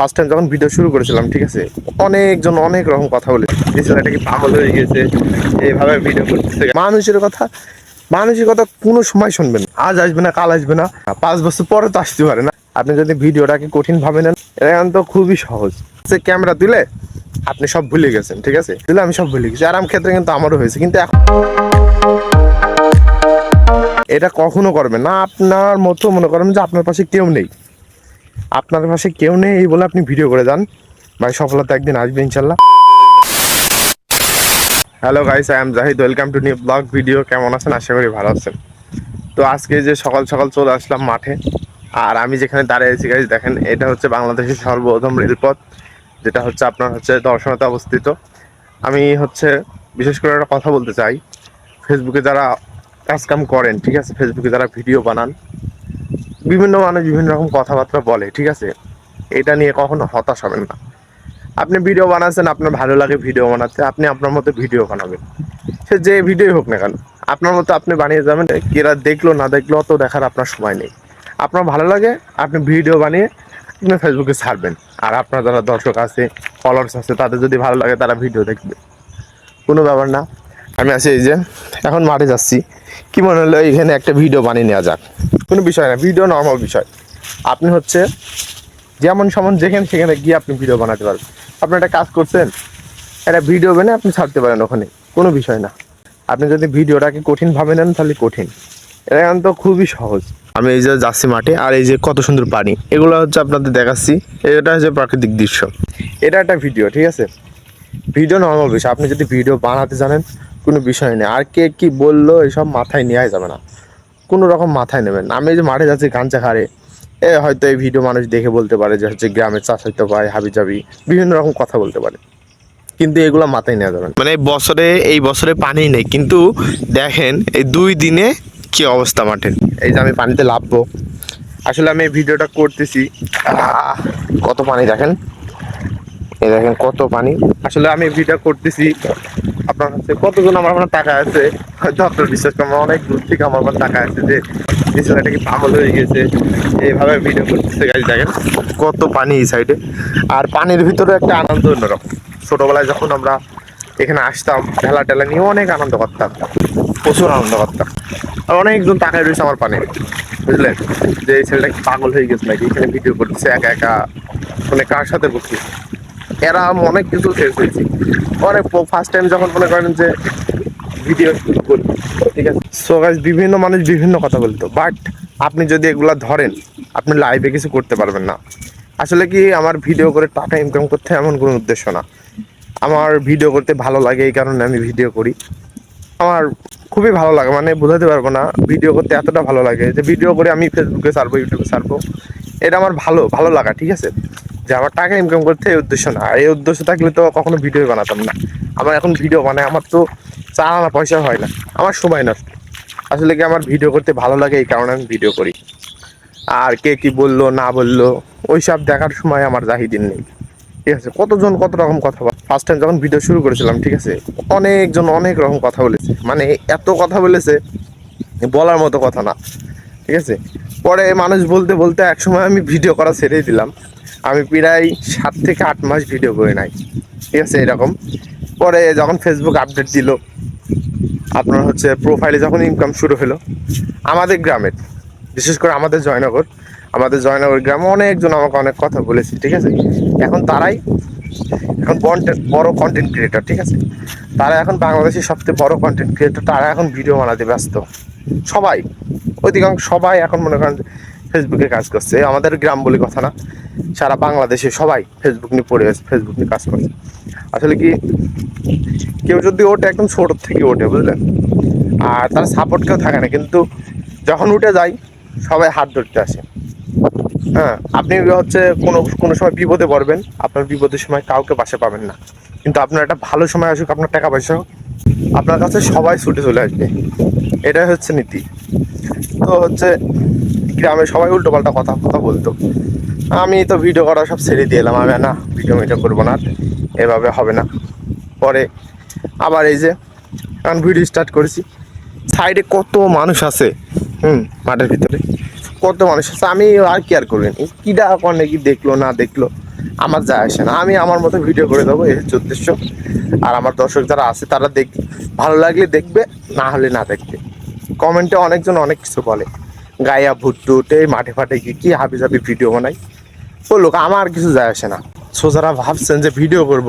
First time যখন video শুরু করেছিলাম, ঠিক আছে? অনেকজন অনেক রকম কথা বলে। এই ছেলেটা কি পাগল হয়ে গেছে এইভাবে ভিডিও করতেছে। মানুষের কথা মানুষের কথা কোনো সময় শুনবেন আজ আসবে না, কাল আসবে না। পাঁচ বছর পরে তো আসতে পারে না। আপনি যদি ভিডিওটাকে কঠিন ভাবে নেন, এটা তো খুবই সহজ। সে ক্যামেরা দিলে আপনি সব ভুলে গেছেন, ঠিক আছে? দিলে আমি সব ভুলে গেছি। আরাম ক্ষেত্রে কিন্তু আমারও হয়েছে, কিন্তু এখন এটা কখনো করবেন না। আপনার মতো মনে করেন যে আপনার পাশে কেউ নেই। আপনার পাশে কেউ নেই এই বলে আপনি ভিডিও করে যান ভাই, সফলতা একদিন আসবে ইনশাল্লাহ। Hello guys I am Zahid welcome to new blog video কেমন আছেন? আশা করি ভালো আছেন। তো আজকে যে সকাল সকাল চলে আসলাম মাঠে, আর আমি যেখানে দাঁড়িয়ে আছি গাইস দেখেন, এটা হচ্ছে বাংলাদেশের সর্বপ্রথম রেলপথ, যেটা হচ্ছে আপনার হচ্ছে দর্শনতে অবস্থিত। আমি হচ্ছে, বিশেষ করে একটা কথা বলতে চাই। ফেসবুকে যারা কাজকাম করেন, ঠিক আছে? ফেসবুকে যারা ভিডিও বানান বিভিন্ন মানুষ বিভিন্ন রকম কথাবার্তা বলে, ঠিক আছে? এটা নিয়ে কখনো হতাশ হবেন না। আপনি ভিডিও বানাচ্ছেন, আপনার ভালো লাগে ভিডিও বানাতে, আপনি আপনার মতো ভিডিও বানাবেন। সে যে ভিডিও হোক না কেন, আপনার মতো আপনি বানিয়ে যাবেন, কেরা দেখল, না দেখল, অত দেখার আপনার সময় নেই। আপনার ভালো লাগে, আপনি ভিডিও বানিয়ে আপনি ফেসবুকে ছাড়বেন। আর আপনার যারা দর্শক আছে ফলোয়ার্স আছে, তাদের যদি ভালো লাগে, তারা ভিডিও দেখবে। কোনো ব্যাপার না। আমি আছি এই যে, এখন মাঠে যাচ্ছি। কি মনে হলো, এখানে একটা ভিডিও বানিয়ে নেওয়া যাক? কোনো বিষয় না ভিডিও নর্মাল বিষয়। আপনি হচ্ছে যেমন সমান যেখানে সেখানে গিয়ে আপনি ভিডিও বানাতে পারবেন। আপনি একটা কাজ করছেন, একটা ভিডিও বানিয়ে আপনি ছাড়তে পারেন ওখানে, কোনো বিষয় না। আপনি যদি ভিডিওটাকে কঠিন ভাবে নেন, তাহলে কঠিন। এটা এখন তো খুবই সহজ। আমি এই যে যাচ্ছি মাঠে, আর এই যে কত সুন্দর পানি। এগুলো হচ্ছে আপনাদের দেখাচ্ছি, এটা হচ্ছে প্রাকৃতিক দৃশ্য। এটা একটা ভিডিও ঠিক আছে? ভিডিও নর্মাল বিষয়। আপনি যদি ভিডিও বানাতে জানেন কোনো বিষয় নেই। আর কে কী বলল এসব মাথায় নেওয়াই যাবে না। কোনো রকম মাথায় নেবেন না। আমি যে মাঠে যাচ্ছি গাঞ্চা খাড়ে এ হয়তো এই ভিডিও মানুষ দেখে বলতে পারে যে হচ্ছে গ্রামে চাষ হইতে পারে হাবি জাবি বিভিন্ন রকম কথা বলতে পারে। কিন্তু এগুলো মাথায় নেওয়া যাবে না। মানে বছরে এই বছরে পানি নেই। কিন্তু দেখেন এই দুই দিনে কি অবস্থা মাঠের এই যে আমি পানিতে লাভবো আসলে আমি এই ভিডিওটা করতেছি। কত পানি দেখেন? এই দেখেন কত পানি। আসলে আমি ভিডিও করতেছি আপনার হচ্ছে কতজন আমার ওখানে টাকা আছে? হয়তো আপনার বিশ্বাস করেন অনেক দূর থেকে আমার ওখানে টাকা আছে যে, এই ছেলেটা কি পাগল হয়ে গেছে? এইভাবে ভিডিও করতেছে গাড়ি দেখেন কত পানি এই সাইডে আর পানির ভিতরে একটা আনন্দ অন্যরকম। ছোটবেলায় যখন আমরা এখানে আসতাম ঠেলা টেলা নিয়ে অনেক আনন্দ করতাম, প্রচুর আনন্দ করতাম। আর অনেকজন টাকায় রয়েছে আমার পানি, বুঝলেন? যে, এই ছেলেটা কি পাগল হয়ে গেছে নাকি? এখানে ভিডিও করতেছে, একা একা। মানে কার সাথে বসছি এরা অনেক কিছু ফেস হয়েছি। অনেক ফার্স্ট টাইম যখন মনে করেন যে ভিডিও শুট করি, ঠিক আছে? সো গাইজ বিভিন্ন মানুষ বিভিন্ন কথা বলতো বাট আপনি যদি এগুলা ধরেন, আপনি লাইভে কিছু করতে পারবেন না। আসলে কি, আমার ভিডিও করে টাকা ইনকাম করতে এমন কোনো উদ্দেশ্য না। আমার ভিডিও করতে ভালো লাগে এই কারণে আমি ভিডিও করি। আমার খুবই ভালো লাগে মানে বোঝাতে পারব না ভিডিও করতে এতটা ভালো লাগে যে ভিডিও করে আমি ফেসবুকে ছাড়বো ইউটিউবে ছাড়বো। এটা আমার ভালো ভালো লাগা, ঠিক আছে? যে আমার টাকা ইনকাম করতে এই উদ্দেশ্য না। আর এই উদ্দেশ্য থাকলে তো কখনো ভিডিও বানাতাম না। আমার এখন ভিডিও বানায়, আমার তো চালানো পয়সা হয় না। আমার সময় নষ্ট। আসলে কি আমার ভিডিও করতে ভালো লাগে? এই কারণে আমি ভিডিও করি। আর কে কি বলল, না বলল, ওইসব দেখার সময় আমার জাহিদিন নেই। ঠিক আছে? কতজন কত রকম কথা বলে? ফার্স্ট টাইম যখন ভিডিও শুরু করেছিলাম, ঠিক আছে? অনেকজন অনেক রকম কথা বলেছে। মানে এত কথা বলেছে, বলার মতো কথা না। ঠিক আছে? পরে মানুষ বলতে বলতে এক সময় আমি ভিডিও করা ছেড়েই দিলাম। আমি প্রায় সাত থেকে আট মাস ভিডিও করে নাই। ঠিক আছে, এরকম। পরে যখন ফেসবুক আপডেট দিল, আপনার হচ্ছে প্রোফাইলে যখন ইনকাম শুরু হলো, আমাদের গ্রামের, বিশেষ করে আমাদের জয়নগর আমাদের জয়নগর গ্রামে অনেকজন আমাকে অনেক কথা বলেছে, ঠিক আছে? এখন তারাই, এখন কন্টেন্ট বড় কন্টেন্ট ক্রিয়েটর ঠিক আছে? তারা এখন বাংলাদেশের সবচেয়ে বড় কন্টেন্ট ক্রিয়েটর তারা এখন ভিডিও বানাতে ব্যস্ত। সবাই, অধিকাংশ সবাই এখন মনে করেন ফেসবুকে কাজ করছে। আমাদের গ্রাম বলে কথা না। সারা বাংলাদেশে সবাই ফেসবুক নিয়ে পড়ে আছে ফেসবুক নিয়ে কাজ করছে। আসলে কি, কেউ যদি ওঠে, একদম ছোট থেকে ওঠে, বুঝলেন? আর তার সাপোর্ট কেউ থাকে না, কিন্তু যখন উঠে যায়, সবাই হাত ধরতে আসে। হ্যাঁ আপনি হচ্ছে কোনো কোনো সময় বিপদে পড়বেন, আপনার বিপদের সময় কাউকে পাশে পাবেন না। কিন্তু আপনার একটা ভালো সময় আসুক, আপনার টাকা পয়সা হোক, আপনার কাছে সবাই ছুটে চলে আসবে। এটাই হচ্ছে নীতি। তো হচ্ছে, গ্রামে সবাই উল্টো পাল্টা কথা কথা বলতো। আমি তো ভিডিও করা সব ছেড়ে দিয়ে এলাম। আমি না ভিডিও মিডিও করব না এভাবে হবে না। পরে আবার এই যে, এখন ভিডিও স্টার্ট করেছি। সাইডে কত মানুষ আছে, হুম, মাঠের ভিতরে। কত মানুষ আছে, আমি আর কি আর করবেন কিডা কনে কি দেখল, না দেখল, আমার যায় আসে না। আমি আমার মতো ভিডিও করে দেবো, এই হচ্ছে উদ্দেশ্য। আর আমার দর্শক যারা আছে, তারা দেখ, ভালো লাগলে দেখবে, না হলে না দেখবে। কমেন্টে অনেকজন অনেক কিছু বলে। গায়া ভুট্টুট এই মাঠে ফাটে গিয়ে কি হাবি ভিডিও বানাই। বলুক আমার কিছু যায় আসে না। সো যারা ভাবছেন যে ভিডিও করব,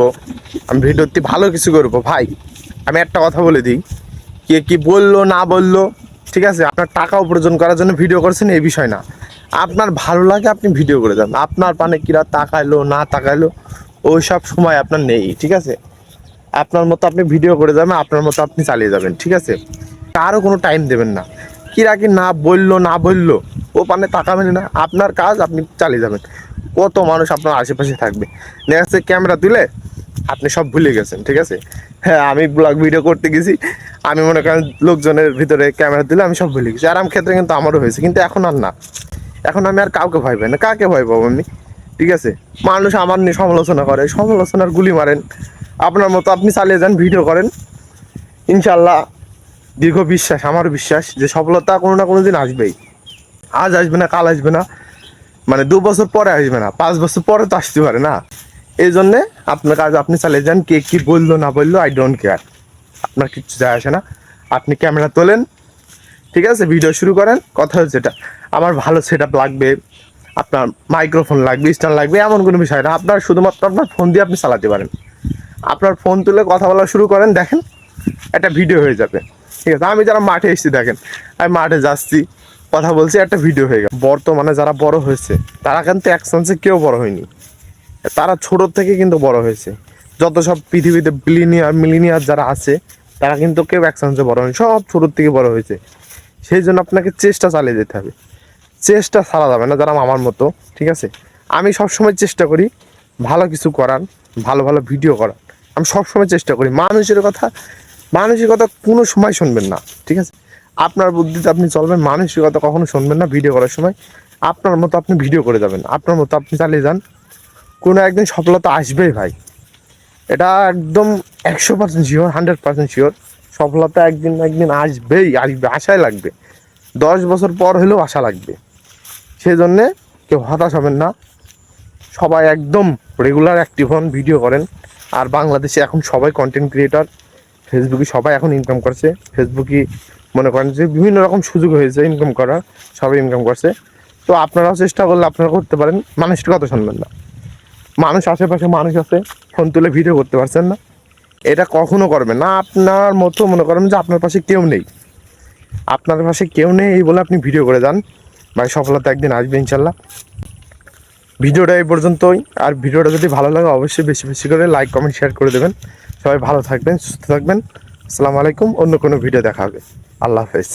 আমি ভিডিওতে ভালো কিছু করব, ভাই, আমি একটা কথা বলে দিই। কে কি বলল, না বলল, ঠিক আছে? আপনার টাকা উপার্জন করার জন্য ভিডিও করছেন, এই বিষয় না। আপনার ভালো লাগে, আপনি ভিডিও করে দেন আপনার পানে কিরা তাকাইলো, না তাকাইলো ওই সব সময় আপনার নেই, ঠিক আছে? আপনার মতো আপনি ভিডিও করে যাবেন, আপনার মতো আপনি চালিয়ে যাবেন, ঠিক আছে? কারও কোনো টাইম দেবেন না। কিরা কি না বলল না বলল, ও পানে তাকাবেন না। আপনার কাজ, আপনি চালিয়ে যাবেন। কত মানুষ আপনার আশেপাশে থাকবে। নেক্সট ক্যামেরা তুলে আপনি সব ভুলে গেছেন, ঠিক আছে? হ্যাঁ আমি ব্লগ ভিডিও করতে গেছি। আমি মনে করেন লোকজনের ভিতরে ক্যামেরা দিলে আমি সব ভুলে গেছি। আরাম ক্ষেত্রে কিন্তু আমারও হয়েছে, কিন্তু এখন আর না। এখন আমি আর কাউকে ভয় পাই না। কাকে ভয় পাবো আমি? ঠিক আছে? মানুষ আমার নিয়ে সমালোচনা করে, সমালোচনার গুলি মারেন। আপনার মতো আপনি চালিয়ে যান ভিডিও করেন। ইনশাল্লাহ দীর্ঘ বিশ্বাস, আমার বিশ্বাস যে সফলতা কোনো না কোনো দিন আসবেই। আজ আসবে না, কাল আসবে না। মানে দু বছর পরে আসবে না, পাঁচ বছর পরে তো আসতে পারে না। এই জন্যে আপনার কাজ আপনি চালিয়ে যান, কে কি বলল না বলল আই ডোন্ট কেয়ার আপনার কিচ্ছু যায় আসে না। আপনি ক্যামেরা তোলেন, ঠিক আছে ভিডিও শুরু করেন, কথা হচ্ছে এটা। আমার ভালো সেট লাগবে, আপনার মাইক্রোফোন লাগবে স্ট্যান্ড লাগবে, এমন কোনো বিষয় না। আপনার শুধুমাত্র আপনার ফোন দিয়ে আপনি চালাতে পারেন। আপনার ফোন তুলে কথা বলা শুরু করেন, দেখেন, একটা ভিডিও হয়ে যাবে। ঠিক আছে, আমি যারা মাঠে এসেছি, দেখেন, আমি মাঠে যাচ্ছি কথা বলছি, একটা ভিডিও হয়ে গেল। বর্তমানে যারা বড় হয়েছে, তারা কিন্তু এক চান্সে কেউ বড় হয়নি। তারা ছোট থেকে কিন্তু বড় হয়েছে। যত সব পৃথিবীতে বিলিনিয়ার মিলিনিয়ার যারা আছে, তারা কিন্তু কেউ এক চান্সে বড় হয়নি। সব ছোট থেকে বড় হয়েছে। সেই জন্য আপনাকে চেষ্টা চালিয়ে যেতে হবে। চেষ্টা ছাড়া যাবে না যারা আমার মতো, ঠিক আছে? আমি সবসময় চেষ্টা করি ভালো কিছু করার, ভালো ভালো ভিডিও করার। আমি সবসময় চেষ্টা করি। মানুষের কথা মানুষের কথা কোনো সময় শুনবেন না, ঠিক আছে? আপনার বুদ্ধিতে আপনি চলবেন, মানসিকতা কখনো শুনবেন না ভিডিও করার সময়। আপনার মতো আপনি ভিডিও করে যাবেন, আপনার মতো আপনি চালিয়ে যান। কোনো একদিন সফলতা আসবেই ভাই। এটা একদম একশো percent sure hundred percent sure সফলতা একদিন একদিন আসবেই, আসবে, আশাই লাগবে। দশ বছর পর হলেও আশা লাগবে। সেই জন্যে কেউ হতাশ হবেন না। সবাই একদম রেগুলার অ্যাক্টিভ হন ভিডিও করেন। আর বাংলাদেশে এখন সবাই কন্টেন্ট ক্রিয়েটর ফেসবুকে সবাই এখন ইনকাম করছে। ফেসবুকে মনে করেন যে বিভিন্ন রকম সুযোগ হয়েছে ইনকাম করার সবাই ইনকাম করছে। তো আপনারাও চেষ্টা করলে আপনারা করতে পারেন, মানুষের কথা শুনবেন না। মানুষ আশেপাশে মানুষ আছে ফোন তুলে ভিডিও করতে পারছেন না। এটা কখনো করবেন না। আপনার মতো মনে করেন যে আপনার পাশে কেউ নেই। আপনার পাশে কেউ নেই এই বলে আপনি ভিডিও করে যান। ভাই, সফলতা একদিন আসবে ইনশাল্লাহ। ভিডিওটা এই পর্যন্তই। আর ভিডিওটা যদি ভালো লাগে, অবশ্যই বেশি বেশি করে লাইক কমেন্ট শেয়ার করে দেবেন। সবাই ভালো থাকবেন, সুস্থ থাকবেন। আসসালামু আলাইকুম। অন্য কোনো ভিডিও দেখা হবে। আল্লাহ হাফেজ।